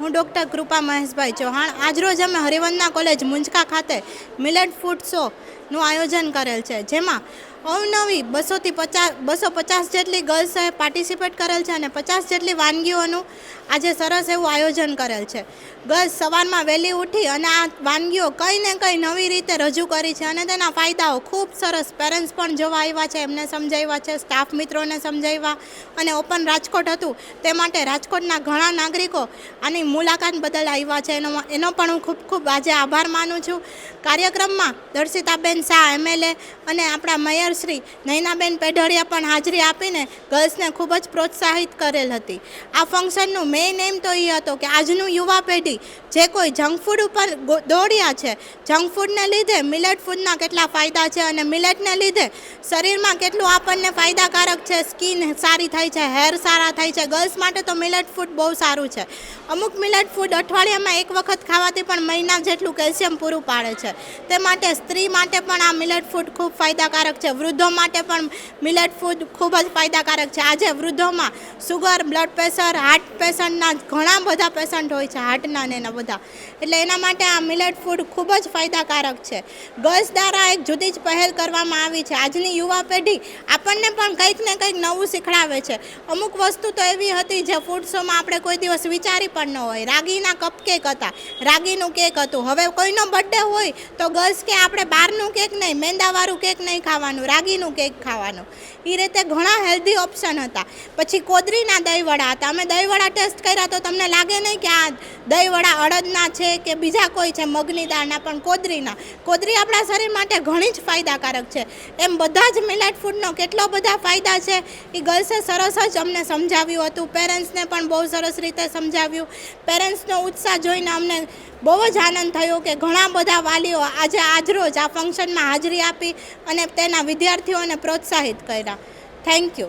હું ડૉક્ટર કૃપા મહેશભાઈ ચૌહાણ. આજરોજ અમે હરિવંદના કોલેજ મુંજકા ખાતે મિલેટ ફૂડ શોનું આયોજન કરેલ છે, જેમાં અવનવી બસોથી પચાસ બસો પચાસ જેટલી ગર્લ્સે પાર્ટિસિપેટ કરેલ છે અને પચાસ જેટલી વાનગીઓનું આજે સરસ એવું આયોજન કરેલ છે. ગર્લ્સ સવારમાં વહેલી ઉઠી અને આ વાનગીઓ કંઈ ને કંઈ નવી રીતે રજૂ કરી છે અને તેના ફાયદાઓ ખૂબ સરસ પેરેન્ટ્સ પણ જોવા આવ્યા છે, એમને સમજાવ્યા છે સ્ટાફ મિત્રોને સમજાવ્યા અને ઓપન રાજકોટ હતું. તે માટે રાજકોટના ઘણા નાગરિકો આની મુલાકાત બદલ આવ્યા છે. એનો એનો પણ હું ખૂબ ખૂબ આજે આભાર માનું છું. કાર્યક્રમમાં દર્શિતાબેન શાહ એમએલએ અને આપણા મેયર શ્રી નૈનાબેન પેઢડિયા પણ હાજરી આપીને ગર્લ્સને ખૂબ જ પ્રોત્સાહિત કરેલ હતી. આ ફંક્શનનું મેઇન એમ તો એ હતો કે આજનું યુવા પેઢી જે કોઈ જંક ફૂડ ઉપર દોડ્યા છે જંક ફૂડને લીધે મિલેટ ફૂડના કેટલા ફાયદા છે અને મિલેટને લીધે શરીરમાં કેટલું આપણને ફાયદાકારક છે સ્કિન સારી થાય છે હેર સારા થાય છે, ગર્લ્સ માટે તો મિલેટ ફૂડ બહુ સારું છે. અમુક મિલેટ ફૂડ અઠવાડિયામાં એક વખત ખાવાથી પણ મહિના જેટલું કેલ્શિયમ પૂરું પાડે છે. તે માટે સ્ત્રી માટે પણ આ મિલેટ ફૂડ ખૂબ ફાયદાકારક છે. વૃદ્ધો માટે પણ મિલેટ ફૂડ ખૂબ જ ફાયદાકારક છે. આજે વૃદ્ધોમાં સુગર બ્લડ પ્રેશર હાર્ટ પેશન્ટના ઘણા બધા પેશન્ટ હોય છે હાર્ટના ને એના બધા. એટલે એના માટે આ મિલેટ ફૂડ ખૂબ જ ફાયદાકારક છે. ગર્લ્સ દ્વારા એક જુદી જ પહેલ કરવામાં આવી છે. આજની યુવા પેઢી આપણને પણ કંઈક ને કંઈક નવું શીખડાવે છે. અમુક વસ્તુ તો એવી હતી જે ફૂડ શોમાં આપણે કોઈ દિવસ વિચારી પણ ન હોય. રાગીના કપ કેક હતા. રાગીનું કેક હતું. હવે કોઈનો બર્થડે હોય તો ગર્લ્સ કે આપણે બહારનું કેક નહીં, મેંદાવાળું કેક નહીં ખાવાનું. રાગીનું કેક ખાવાનું. એ રીતે ઘણા હેલ્ધી ઓપ્શન હતા. પછી કોદરીના દહીંવડા હતા. અમે દહીંવડા ટેસ્ટ કર્યા તો તમને લાગે નહીં કે આ દહીંવડા અડદના છે કે બીજા કોઈ છે, મગની દાળના, પણ કોદરીના. કોદરી આપણા શરીર માટે ઘણી જ ફાયદાકારક છે. એમ બધા જ મિલેટ ફૂડનો કેટલો બધા ફાયદા છે એ ગર્લ્સે સરસ જ અમને સમજાવ્યું હતું. પેરેન્ટ્સને પણ બહુ સરસ રીતે સમજાવ્યું. પેરેન્ટ્સનો ઉત્સાહ જોઈને અમને બહુ જ આનંદ થયો કે ઘણા બધા વાલીઓ આજે આજરોજ આ ફંક્શનમાં હાજરી આપી અને તેના વિદ્યાર્થીઓને પ્રોત્સાહિત કર્યા. Thank you